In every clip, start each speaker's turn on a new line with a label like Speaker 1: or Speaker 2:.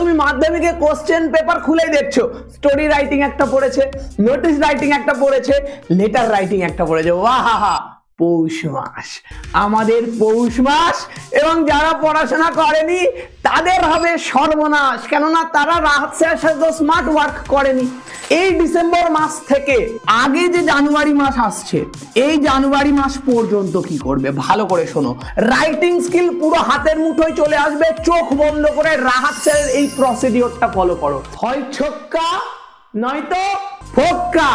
Speaker 1: তুমি মাধ্যমিকে question paper খুলেই দেখছ। স্টোরি রাইটিং একটা পড়েছে নোটিস রাইটিং একটা পড়েছে লেটার রাইটিং একটা পড়েছে। ওয়াহা পৌষ মাস। আমাদের পৌষ মাস এবং যারা পড়াশোনা করেনি, তাদের হবে সর্বনাশ। কেননা তারা সাথে স্মার্ট ওয়ার্ক করেনি। এই ডিসেম্বর মাস থেকে আগে যে জানুয়ারি মাস আসছে, এই জানুয়ারি মাস পর্যন্ত কি করবে? ভালো করে শোনো। রাইটিং স্কিল পুরো হাতের মুঠোয় চলে আসবে। চোখ বন্ধ করে রাহাত স্যারের এই প্রসিডিওরটা ফলো করো। হয় ছক্কা, নয়তো ফোক্কা।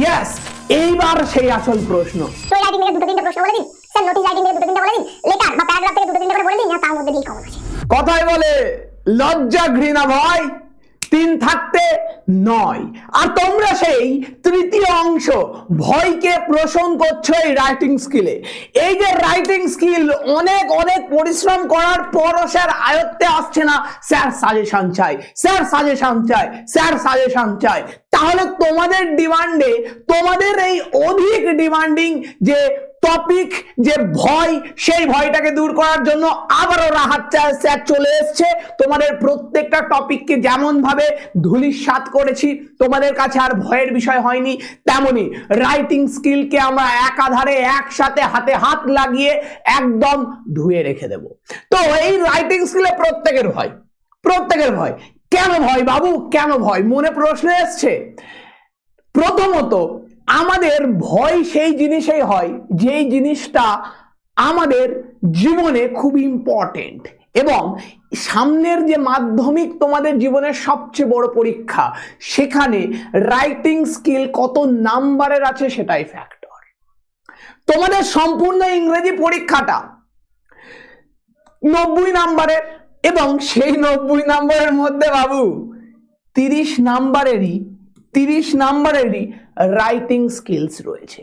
Speaker 1: ইয়েস এইবার সেই আসল প্রশ্ন।
Speaker 2: স্টোরি রাইটিং থেকে দুটো তিনটে প্রশ্ন বলে দিন। স্যার নোটিস রাইটিং থেকে দুটো তিনটে বলে দিন। লেটার বা প্যারাগ্রাফ থেকে দুটো তিনটে করে বলে দিন আর তার মধ্যে দিয়ে কমন আছে।
Speaker 1: কথায় বলে লজ্জা ঘৃণা ভয় তিন থাকতে নয়। আর তোমরা সেই তৃতীয় অংশ ভয়কে পোষণ করছ এই রাইটিং স্কিলে এই যে রাইটিং স্কিল অনেক অনেক পরিশ্রম করার পরও স্যার আয়ত্তে আসছে না। স্যার সাজেশন চাই স্যার সাজেশন চাই স্যার সাজেশন চাই। তাহলে তোমাদের ডিমান্ডে, তোমাদের এই অধিক ডিমান্ডিং যে টপিক যে ভয়, সেই ভয়টাকে দূর করার জন্য আবারও রাহাত স্যার চলে এসছে। তোমাদের প্রত্যেকটা টপিককে যেমন ভাবে ধুলিস্বাত করেছি, তোমাদের কাছে আর ভয়ের বিষয় হয়নি, তেমনি রাইটিং স্কিলকে আমরা একাধারে একসাথে হাতে হাত লাগিয়ে একদম ধুয়ে রেখে দেব। তো এই রাইটিং স্কিলে প্রত্যেকের ভয় প্রত্যেকের ভয়। কেন ভয় বাবু? কেন ভয়? মনে প্রশ্ন এসছে। প্রথমত, আমাদের ভয় সেই জিনিসেই হয় যেই জিনিসটা আমাদের জীবনে খুব ইম্পর্টেন্ট এবং সামনের যে মাধ্যমিক তোমাদের জীবনের সবচেয়ে বড় পরীক্ষা, সেখানে রাইটিং স্কিল কত নাম্বারের আছে সেটাই ফ্যাক্টর তোমাদের সম্পূর্ণ ইংরেজি পরীক্ষাটা নব্বই নাম্বারের এবং সেই নব্বই নাম্বারের মধ্যে বাবু, তিরিশ নাম্বারেরই তিরিশ নাম্বারেরই রাইটিং স্কিলস রয়েছে।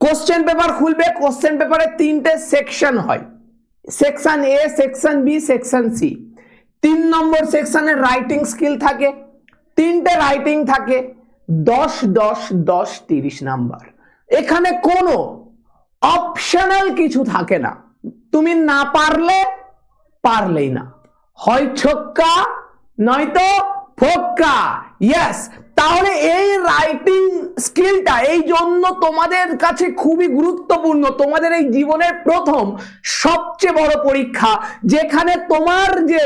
Speaker 1: কোশ্চেন পেপার খুলবে কোশ্চেন পেপারে তিনটে সেকশন হয়। Section A section B section C তিন নম্বর সেকশনের রাইটিং স্কিল থাকে, তিনটে রাইটিং থাকে, দশ দশ দশ, তিরিশ নাম্বার। এখানে কোনো অপশনাল কিছু থাকে না। তুমি না পারলে পারলেই না। হয় ছক্কা, নয়তো ফোক্কা। ইয়েস তাহলে এই রাইটিং স্কিলটা এই জন্য তোমাদের কাছে খুবই গুরুত্বপূর্ণ, তোমাদের এই জীবনের প্রথম সবচেয়ে বড় পরীক্ষা, যেখানে তোমার যে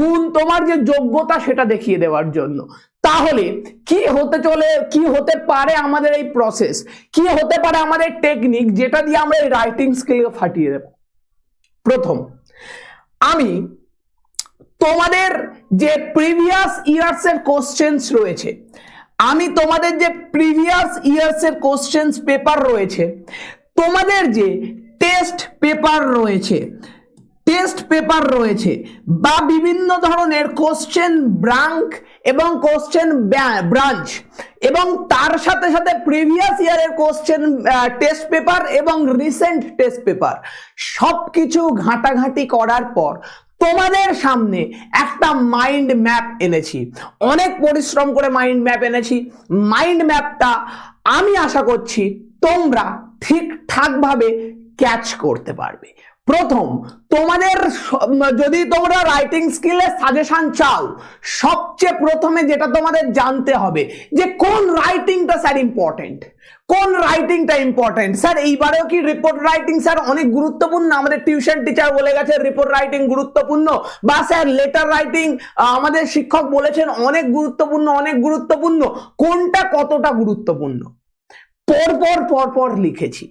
Speaker 1: গুণ, তোমার যে যোগ্যতা, সেটা দেখিয়ে দেওয়ার জন্য। তাহলে কি হতে চলে, কি হতে পারে আমাদের এই প্রসেস কি হতে পারে আমাদের টেকনিক যেটা দিয়ে আমরা এই রাইটিং স্কিলকে ফাটিয়ে দেব? প্রথম আমি তোমাদের যে প্রিভিয়াস ইয়ার্স এর কোশ্চেন্স রয়েছে, আমি তোমাদের যে প্রিভিয়াস ইয়ার্স এর কোশ্চেন্স পেপার রয়েছে, তোমাদের যে টেস্ট পেপার রয়েছে টেস্ট পেপার রয়েছে বা বিভিন্ন ধরনের কোশ্চেন ব্রাঙ্ক এবং কোশ্চেন ব্রাঞ্চ এবং তার সাথে সাথে প্রিভিয়াস ইয়ারের কোশ্চেন টেস্ট পেপার এবং রিসেন্ট টেস্ট পেপার সব কিছু ঘাঁটাঘাঁটি করার পর তোমাদের সামনে একটা মাইন্ড ম্যাপ এনেছি। অনেক পরিশ্রম করে মাইন্ড ম্যাপ এনেছি। মাইন্ড ম্যাপটা আমি আশা করছি তোমরা ঠিকঠাকভাবে ক্যাচ করতে পারবে। প্রথম, তোমাদের যদি তোমরা রাইটিং স্কিলে সাজেশন চাও, সবচেয়ে প্রথমে যেটা তোমাদের জানতে হবে, যে কোন রাইটিংটা স্যার ইম্পর্টেন্ট কোন রাইটিংটা ইম্পর্টেন্ট স্যার এইবারেও কি রিপোর্ট রাইটিং স্যার অনেক গুরুত্বপূর্ণ? আমাদের টিউশন টিচার বলে গেছে রিপোর্ট রাইটিং গুরুত্বপূর্ণ। বা স্যার লেটার রাইটিং আমাদের শিক্ষক বলেছেন, অনেক গুরুত্বপূর্ণ অনেক গুরুত্বপূর্ণ। কোনটা কতটা গুরুত্বপূর্ণ? পর পর পর পর লিখেছি।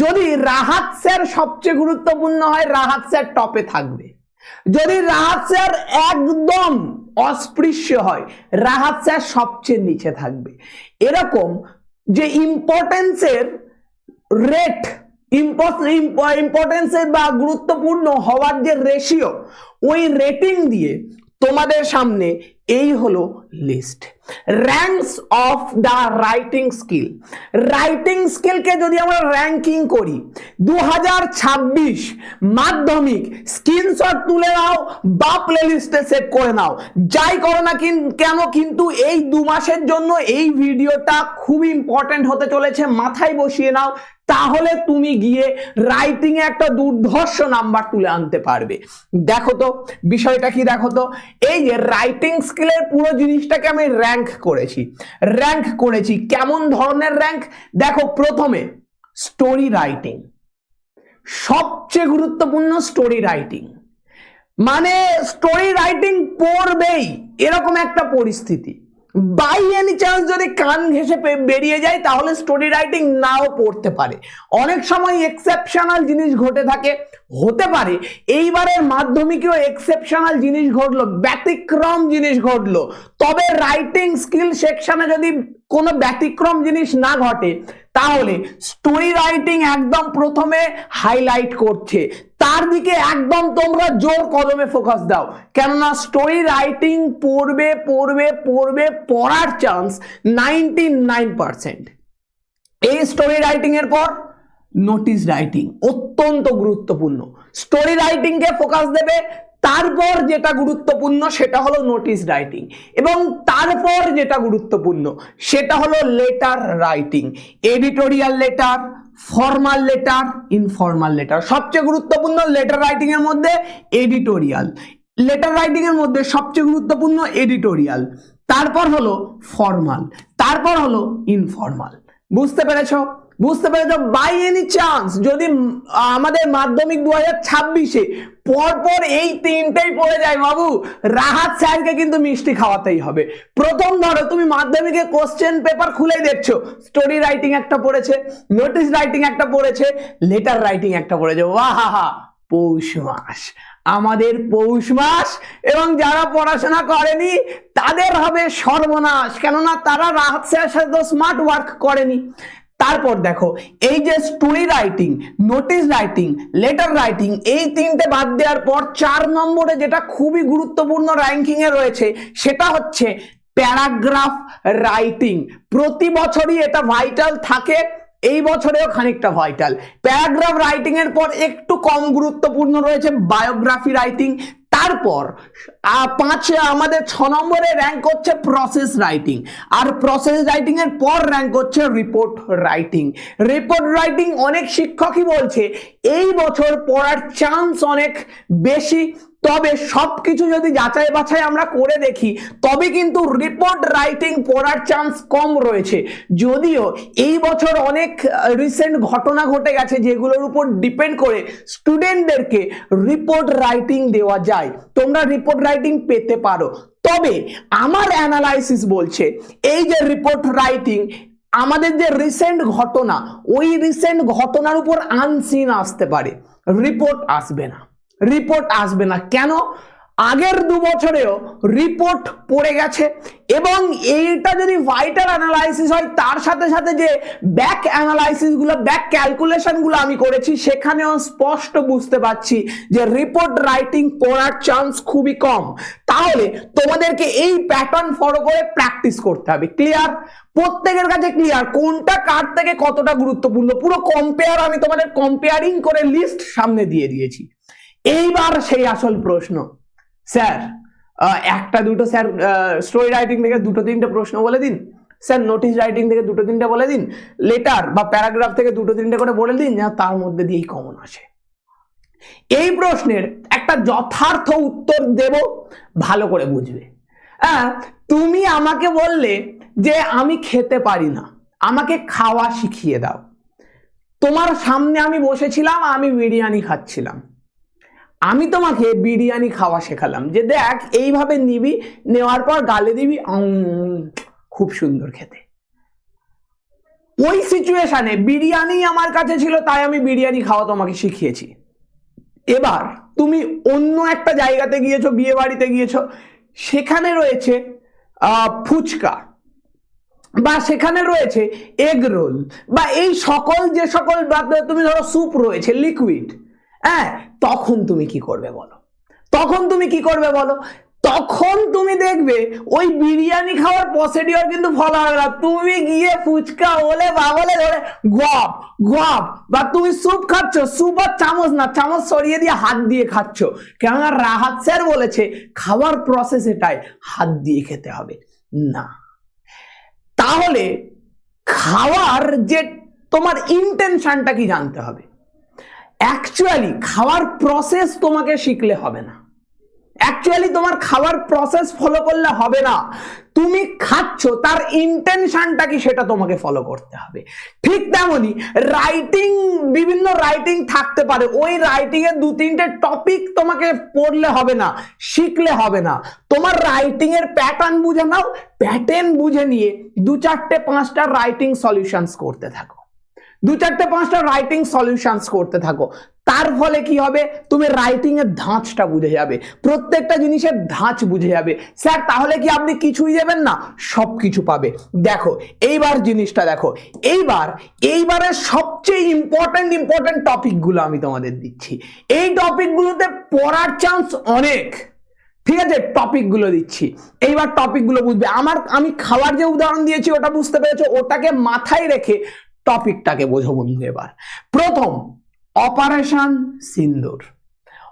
Speaker 1: যদি রাহাত স্যার সবচেয়ে গুরুত্বপূর্ণ হয়, রাহাত স্যার টপে থাকবে। যদি রাহাত স্যার একদম অস্পৃশ্য হয়, রাহাত স্যার সবচেয়ে নিচে থাকবে। এরকম যে ইম্পর্টেন্সের রেট ইম্পর্টেন্সের বা গুরুত্বপূর্ণ হওয়ার যে রেশিও ওই রেটিং দিয়ে তোমাদের সামনে এই হলো list ranks of the writing skill writing স্কিলকে যদি আমরা র্যাঙ্কিং করি দু মাধ্যমিক স্ক্রিনশট তুলে নাও বা প্লে লিস্টে সেভ করে নাও। যাই করো না কিন- কেন কিন্তু এই দু মাসের জন্য এই ভিডিওটা খুব ইম্পর্টেন্ট হতে চলেছে। মাথায় বসিয়ে নাও। তাহলে তুমি গিয়ে রাইটিং এ একটা দুর্ধর্ষ নাম্বার তুলে আনতে পারবে। দেখো তো, বিষয়টা কি দেখো তো? এই যে রাইটিং স্কিলের পুরো জিনিসটাকে আমি র্যাঙ্ক করেছি। র্যাঙ্ক করেছি কেমন ধরনের র্যাঙ্ক দেখো, প্রথমে স্টোরি রাইটিং সবচেয়ে গুরুত্বপূর্ণ স্টোরি রাইটিং মানে স্টোরি রাইটিং পড়বেই, এরকম একটা পরিস্থিতি। বাই এনি চান্স যদি কান ঘেসে বেরিয়ে যায়, তাহলে স্টোরি রাইটিং নাও পড়তে পারে। অনেক সময় এক্সেপশনাল জিনিস ঘটে থাকে। হতে পারে। এইবারের মাধ্যমিকেও এক্সেপশনাল জিনিস ঘটলো, ব্যতিক্রম জিনিস ঘটলো। তবে রাইটিং স্কিল সেকশনে যদি কোনো ব্যতিক্রম জিনিস না ঘটে, তাহলে স্টোরি রাইটিং একদম প্রথমে হাইলাইট করছে। তার দিকে একদম তোমরা জোর কদমে ফোকাস দাও। কেননা স্টোরি রাইটিং পড়বে পড়বে পড়বে, পড়ার চান্স নাইনটি নাইন পার্সেন্ট এই স্টোরি রাইটিং এর পর নোটিশ রাইটিং অত্যন্ত গুরুত্বপূর্ণ। স্টোরি রাইটিং কে ফোকাস দেবে, তারপর যেটা গুরুত্বপূর্ণ সেটা হলো নোটিশ রাইটিং এবং তারপর যেটা গুরুত্বপূর্ণ সেটা হলো letter writing editorial letter formal letter informal letter সবচেয়ে গুরুত্বপূর্ণ লেটার রাইটিং এর মধ্যে এডিটোরিয়াল লেটার রাইটিং এর মধ্যে সবচেয়ে গুরুত্বপূর্ণ এডিটোরিয়াল তারপর হলো ফর্মাল তারপর হলো ইনফর্মাল বুঝতে পেরেছ? বুঝতে পেরেছ? বাই এনি চান্স যদি আমাদের মাধ্যমিক দু হাজার ছাব্বিশে পরপর এই তিনটেই পড়ে যায় বাবু, রাহাত স্যারকে কিন্তু মিষ্টি খাওয়াতেই হবে। প্রথম ধরো, তুমি মাধ্যমিকে কোশ্চেন পেপার খুলেই দেখছ। স্টোরি রাইটিং একটা পড়েছে নোটিশ রাইটিং একটা পড়েছে লেটার রাইটিং একটা পড়েছে। ওয়াহা পৌষ মাস। আমাদের পৌষ মাস, এবং যারা পড়াশোনা করেনি, তাদের হবে সর্বনাশ। কেননা তারা রাহাত স্যারের সাথে স্মার্ট ওয়ার্ক করেনি। তারপর দেখো, এই যে story writing notice writing letter writing এই তিনটে বাদ দেওয়ার পর চার নম্বরে যেটা খুবই গুরুত্বপূর্ণ র্যাঙ্কিং এ রয়েছে, সেটা হচ্ছে প্যারাগ্রাফ রাইটিং প্রতি বছরই এটা ভাইটাল থাকে, এই বছরেও খানিকটা ভাইটাল প্যারাগ্রাফ রাইটিং এর পর একটু কম গুরুত্বপূর্ণ রয়েছে বায়োগ্রাফি রাইটিং তারপর পাঁচে আমাদের ছ নম্বরে র্যাঙ্ক হচ্ছে প্রসেস রাইটিং আর প্রসেস রাইটিং এর পর র্যাঙ্ক হচ্ছে রিপোর্ট রাইটিং রিপোর্ট রাইটিং অনেক শিক্ষকই বলছে, এই বছর পড়ার চান্স অনেক বেশি। তবে সবকিছু যদি যাচাই বাছাই আমরা করে দেখি, তবে কিন্তু রিপোর্ট রাইটিং পড়ার চান্স কম রয়েছে। যদিও এই বছর অনেক রিসেন্ট ঘটনা ঘটে গেছে যেগুলোর উপর ডিপেন্ড করে স্টুডেন্টদেরকে রিপোর্ট রাইটিং দেওয়া যায়। তোমরা রিপোর্ট রাইটিং পেতে পারো। তবে আমার অ্যানালাইসিস বলছে, এই যে রিপোর্ট রাইটিং আমাদের যে রিসেন্ট ঘটনা, ওই রিসেন্ট ঘটনার উপর আনসিন আসতে পারে। রিপোর্ট আসবে না। রিপোর্ট আসবে না। কেন? আগের দু বছরেও রিপোর্ট পড়ে গেছে এবং এইটা যদি ভাইটাল অ্যানালাইসিস হয়, তার সাথে সাথে যে ব্যাক অ্যানালাইসিসগুলো ব্যাক ক্যালকুলেশনগুলো আমি করেছি, সেখানেও স্পষ্ট বুঝতে পারছি যে রিপোর্ট রাইটিং পড়ার চান্স খুবই কম। তাহলে তোমাদেরকে এই প্যাটার্ন ফলো করে প্র্যাকটিস করতে হবে। ক্লিয়ার প্রত্যেকের কাছে ক্লিয়ার কোনটা কার থেকে কতটা গুরুত্বপূর্ণ? পুরো কম্পেয়ার আমি তোমাদের কম্পেয়ারিং করে লিস্ট সামনে দিয়ে দিয়েছি। এইবার সেই আসল প্রশ্ন। স্যার একটা দুটো, স্যার স্টোরি রাইটিং থেকে দুটো, তিনটে প্রশ্ন বলে দিন। স্যার নোটিশ রাইটিং থেকে দুটো, তিনটে বলে দিন। লেটার বা প্যারাগ্রাফ থেকে দুটো, তিনটে করে বলে দিন, যেন তার মধ্যে দিয়েই কমন আসে। এই প্রশ্নের একটা যথার্থ উত্তর দেব, ভালো করে বুঝবে। হ্যাঁ তুমি আমাকে বললে যে আমি খেতে পারি না। আমাকে খাওয়া শিখিয়ে দাও। তোমার সামনে আমি বসেছিলাম, আমি বিরিয়ানি খাচ্ছিলাম। আমি তোমাকে বিরিয়ানি খাওয়া শেখালাম। যে দেখ, এইভাবে নিবি, নেওয়ার পর গালে দিবি খুব সুন্দর খেতে। ওই সিচুয়েশনে বিরিয়ানি আমার কাছে ছিল, তাই আমি বিরিয়ানি খাওয়া তোমাকে শিখিয়েছি। এবার তুমি অন্য একটা জায়গাতে গিয়েছো বিয়ে বাড়িতে গিয়েছো, সেখানে রয়েছে ফুচকা। বা সেখানে রয়েছে, এগ রোল। বা এই সকল, যে সকল তুমি ধরো স্যুপ রয়েছে লিকুইড হ্যাঁ তখন তুমি কি করবে বলো? তখন তুমি কি করবে বলো? তখন তুমি দেখবে ওই বিরিয়ানি খাওয়ার প্রসিডিওর কিন্তু ফলো হবে না। তুমি গিয়ে ফুচকা, ওলে, বাবলে ধরে গপ গপ বা তুমি স্যুপ খাচ্ছ, স্যুপ আর চামচ না, চামচ সরিয়ে দিয়ে হাত দিয়ে খাচ্ছ। কেননা রাহাত স্যার বলেছে, খাওয়ার প্রসেস এটাই, হাত দিয়ে খেতে হবে। না। তাহলে খাওয়ার যে তোমার ইন্টেনশনটা কি জানতে হবে? অ্যাকচুয়ালি খাওয়ার প্রসেস তোমাকে শিখলে হবে না। অ্যাকচুয়ালি তোমার খাওয়ার প্রসেস ফলো করলে হবে না। তুমি খাচ্ছ, তার ইন্টেনশনটা কি সেটা তোমাকে ফলো করতে হবে। ঠিক তেমনি রাইটিং বিভিন্ন রাইটিং থাকতে পারে। ওই রাইটিং এর দু তিনটে টপিক তোমাকে পড়লে হবে না, শিখলে হবে না। তোমার রাইটিং এর প্যাটার্ন বুঝে নাও প্যাটার্ন বুঝে নিয়ে দু চারটে পাঁচটা রাইটিং সলিউশনস করতে থাকো। দু চারটে পাঁচটা রাইটিং সলিউশনস করতে থাকো। তার ফলে কি হবে? তুমি রাইটিং এর ধাঁচটা বুঝে যাবে। প্রত্যেকটা জিনিসের ধাঁচ বুঝে যাবে। স্যার, তাহলে কি আপনি কিছুই দেবেন না? সব কিছু পাবে। দেখো, এইবার জিনিসটা দেখো। এইবার এইবারের সবচেয়ে ইম্পর্টেন্ট ইম্পর্টেন্ট টপিকগুলো আমি তোমাদের দিচ্ছি। এই টপিকগুলোতে পড়ার চান্স অনেক। ঠিক আছে? টপিকগুলো দিচ্ছি। এইবার টপিকগুলো বুঝবে। আমার, আমি খাওয়ার যে উদাহরণ দিয়েছি, ওটা বুঝতে পেরেছ? ওটাকে মাথায় রেখে টপিকটাকে বোঝো বন্ধু এবার। প্রথম, অপারেশন সিন্দুর।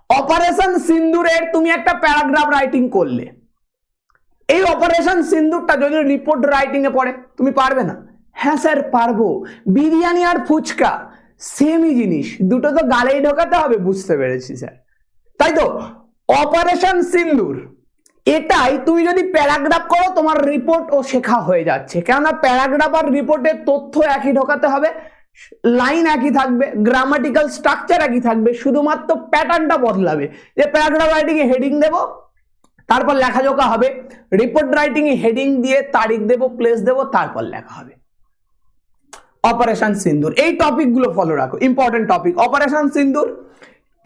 Speaker 1: অপারেশন সিন্দুরের তুমি একটা প্যারাগ্রাফ রাইটিং করলে। এই অপারেশন সিন্দুরটা যদি রিপোর্ট রাইটিং এ পড়ে, তুমি পারবে না? হ্যাঁ স্যার, পারব। বিরিয়ানি আর ফুচকা সেমই জিনিস। দুটো তো গালেই ঢোকাতে হবে, বুঝতে পেরেছি স্যার। তাই তো, অপারেশন সিন্দুর। এটাই তুমি যদি প্যারাগ্রাফ করো, তোমার রিপোর্ট ও শেখা হয়ে যাচ্ছে। কেননা প্যারাগ্রাফ আর রিপোর্টের তথ্য একই ঢোকাতে হবে লাইন একই থাকবে গ্রামাটিক্যাল স্ট্রাকচার একই থাকবে, শুধুমাত্র প্যাটার্নটা বদলাবে। যে প্যারাগ্রাফ রাইটিং এ হেডিং দেবো, তারপর লেখাজোকা হবে রিপোর্ট রাইটিং এ হেডিং দিয়ে তারিখ দেবো প্লেস দেবো, তারপর লেখা হবে। অপারেশন সিন্দুর এই টপিকগুলো ফলো রাখো important topic operation Sindoor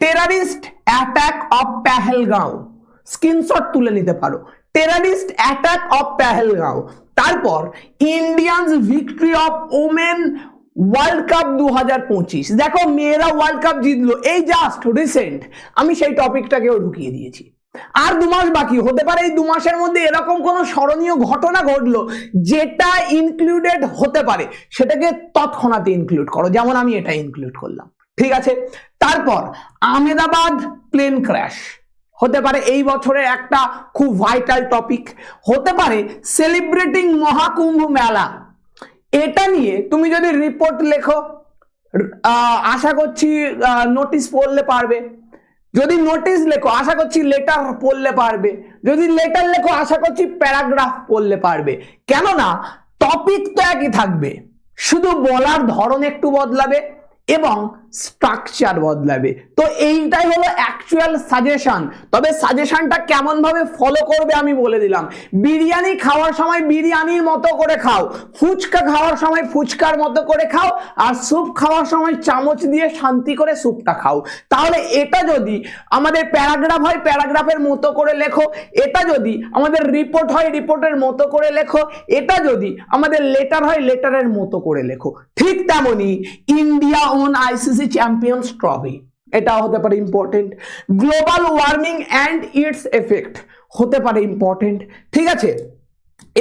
Speaker 1: terrorist attack of Pahalgam screenshot তুলে নিতে পারো। টেরারিস্ট অ্যাটাক অফ পেহেলগাঁও তারপর Indians victory of women world cup দু হাজার পঁচিশ। দেখো, মেয়েরা ওয়ার্ল্ড কাপ জিতলো। এই জাস্ট রিসেন্ট আমি সেই টপিকটাকেও ঢুকিয়ে দিয়েছি। আর দু মাস বাকি। হতে পারে এই দু মাসের মধ্যে এরকম কোনো স্মরণীয় ঘটনা ঘটলো, যেটা ইনক্লুডেড হতে পারে। সেটাকে তৎক্ষণাৎ ইনক্লুড করো। যেমন আমি এটা ইনক্লুড করলাম। ঠিক আছে? তারপর আহমেদাবাদ প্লেন ক্র্যাশ হতে পারে এই বছরে একটা খুব ভাইটাল টপিক হতে পারে সেলিব্রেটিং মহাকুম্ভ মেলা। এটা নিয়ে তুমি যদি রিপোর্ট লেখো আশা করছি নোটিশ পড়লে পারবে। যদি নোটিশ লেখো, আশা করছি লেটার পড়লে পারবে। যদি লেটার লেখো, আশা করছি প্যারাগ্রাফ পড়লে পারবে। কেননা টপিক তো একই থাকবে। শুধু বলার ধরন একটু বদলাবে এবং স্ট্রাকচার বদলাবে। তো এইটাই হলো অ্যাকচুয়াল সাজেশন তবে সাজেশনটা কেমন ভাবে ফলো করবে আমি বলে দিলাম। বিরিয়ানি খাওয়ার সময় বিরিয়ানির মতো করে খাও। ফুচকা খাওয়ার সময় ফুচকার মতো করে খাও। আর স্যুপ খাওয়ার সময় চামচ দিয়ে শান্তি করে স্যুপটা খাও। তাহলে এটা যদি আমাদের প্যারাগ্রাফ হয়, প্যারাগ্রাফের মতো করে লেখো। এটা যদি আমাদের রিপোর্ট হয় রিপোর্টের মতো করে লেখো। এটা যদি আমাদের লেটার হয় লেটারের মতো করে লেখো। ঠিক তেমনি India won ICC champions trophy এটা হতে পারে important global warming and its effect হতে পারে ইম্পর্টেন্ট ঠিক আছে?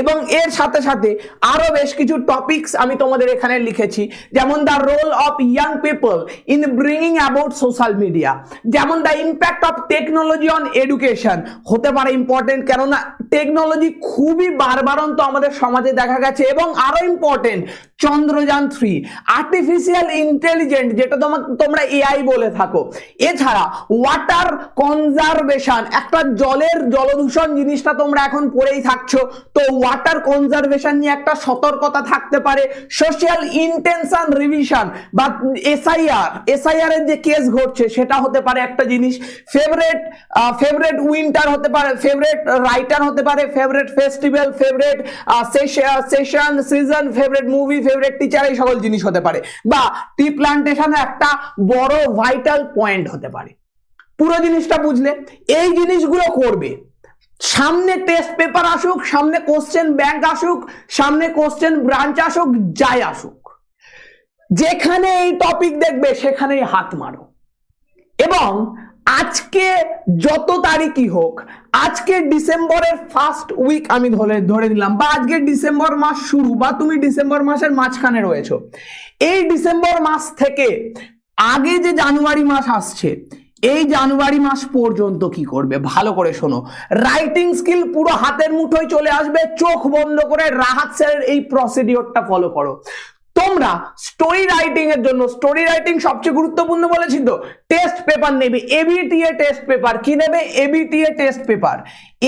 Speaker 1: এবং এর সাথে সাথে আরও বেশ কিছু টপিকস আমি তোমাদের এখানে লিখেছি। যেমন the role of young people in bringing about social media যেমন the impact of technology on education হতে পারে ইম্পর্টেন্ট কেননা টেকনোলজি খুবই বারবারন্ত আমাদের সমাজে দেখা গেছে এবং আরও important Chandrayaan three artificial intelligent যেটা তোমার তোমরা এআই বলে থাকো। এছাড়া ওয়াটার কনজারভেশন একটা জলের জলদূষণ জিনিসটা তোমরা এখন পড়েই থাকছো। তো ওয়াটার কনজারভেশন নিয়ে একটা সতর্কতা থাকতে পারে। সোশ্যাল ইন্টেনশন রিভিশন বা এসআইআর এসআইআর এর যে কেস ঘটছে, সেটা হতে পারে একটা জিনিস। ফেভারেট ফেভারেট উইন্টার হতে পারে ফেভারেট রাইটার হতে পারে favourite festival favourite session season favourite movie favourite teacher এই সকল জিনিস হতে পারে। বা টি প্লান্টেশন একটা বড় ভাইটাল পয়েন্ট হতে পারে। পুরো জিনিসটা বুঝলে? এই জিনিসগুলো করবে। সামনে টেস্ট পেপার আসুক, সামনে কোশ্চেন ব্যাংক আসুক, সামনে কোশ্চেন ব্রাঞ্চ আসুক, যাই আসুক। যেখানে এই টপিক দেখবে, সেখানেই হাত মারো। এবং আজকে যত তারিখই হোক, আজকে ডিসেম্বরের ফার্স্ট উইক আমি ধরে ধরে নিলাম, বা আজকে ডিসেম্বর মাস শুরু, বা তুমি ডিসেম্বর মাসের মাঝখানে রয়েছো। এই ডিসেম্বর মাস থেকে আগে যে জানুয়ারি মাস আসছে এই জানুয়ারি মাস পর্যন্ত কি করবে? ভালো করে শোনো। রাইটিং স্কিল পুরো হাতের মুঠোয় চলে আসবে, চোখ বন্ধ করে রাহাত স্যারের এই প্রসিডিওরটা ফলো করো। তোমরা স্টোরি রাইটিং এর জন্য স্টোরি রাইটিং সবচেয়ে গুরুত্বপূর্ণ বলেছি তো টেস্ট পেপার নেবে এবিটিএ টেস্ট পেপার কি নেবে? ABTA test paper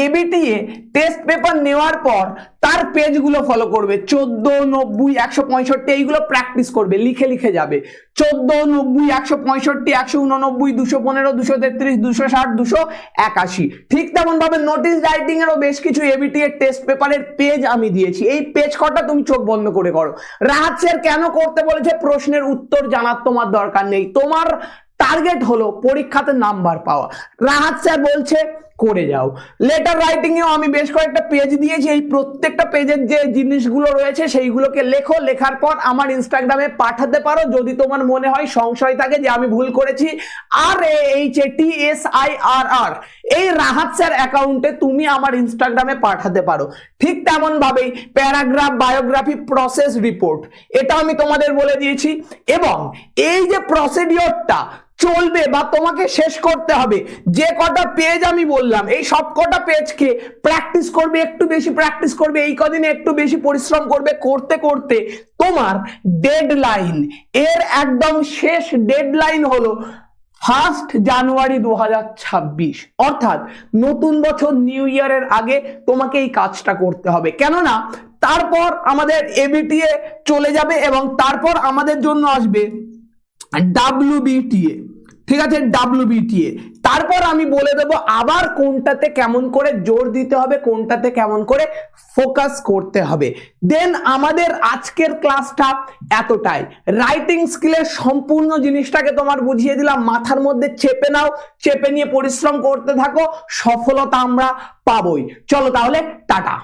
Speaker 1: ABTA test paper নেওয়ার পর তার পেজগুলো ফলো করবে, চোদ্দ, নব্বই, একশো পঁয়ষট্টি, এইগুলো প্র্যাকটিস করবে, লিখে লিখে যাবে। চোদ্দ, নব্বই, একশো পঁয়ষট্টি, একশো উননব্বই, দুশো পনেরো, দুশো তেত্রিশ, দুশো ষাট, দুশো একাশি। ঠিক তেমন ভাবে নোটিশ রাইটিং এরও বেশ কিছু এবিটি এর টেস্ট পেপারের পেজ আমি দিয়েছি। এই পেজ কটা তুমি চোখ বন্ধ করে করো। রাহাত স্যার কেন করতে বলেছে? প্রশ্নের উত্তর জানার তোমার দরকার নেই। তোমার টার্গেট হলো পরীক্ষাতে নাম্বার পাওয়া। রাহাত স্যার বলছে, করে যাও। লেটার রাইটিং এও আমি বেশ কয়েকটা পেজ দিয়েছি। এই প্রত্যেকটা পেজের যে জিনিসগুলো রয়েছে, সেইগুলোকে লেখো। লেখার পর আমার ইনস্টাগ্রামে পাঠাতে পারো। যদি তোমার মনে হয় সংশয় থাকে যে আমি ভুল করেছি R H A T S I R আর এই রাহাত স্যার অ্যাকাউন্টে তুমি আমার ইনস্টাগ্রামে পাঠাতে পারো। ঠিক তেমন ভাবেই প্যারাগ্রাফ বায়োগ্রাফি প্রসেস রিপোর্ট এটা আমি তোমাদের বলে দিয়েছি। এবং এই যে প্রসিডিওরটা চলবে বা তোমাকে শেষ করতে হবে। যে কটা পেজ আমি বললাম, এই সব কটা পেজকে প্র্যাকটিস করবে, একটু বেশি প্র্যাকটিস করবে, এই কদিনে একটু বেশি পরিশ্রম করবে, করতে করতে তোমার ডেডলাইন এর একদম শেষ ডেডলাইন হলো ফার্স্ট জানুয়ারি দু হাজার ছাব্বিশ। অর্থাৎ নতুন বছর নিউ ইয়ারের আগে তোমাকে এই কাজটা করতে হবে। কেননা তারপর আমাদের এবিটিএ চলে যাবে এবং তারপর আমাদের জন্য আসবে ডাব্লিউবিটিএ ঠিক আছে ডাব্লিউবিটিএ তারপর আমি বলে দেবো আবার কোনটাতে কেমন করে জোর দিতে হবে, কোনটাতে কেমন করে ফোকাস করতে হবে। দেন আমাদের আজকের ক্লাসটা এতটাই। রাইটিং স্কিলের সম্পূর্ণ জিনিসটাকে তোমার বুঝিয়ে দিলাম, মাথার মধ্যে চেপে নাও, চেপে নিয়ে পরিশ্রম করতে থাকো, সফলতা আমরা পাবোই। চলো তাহলে, টাটা।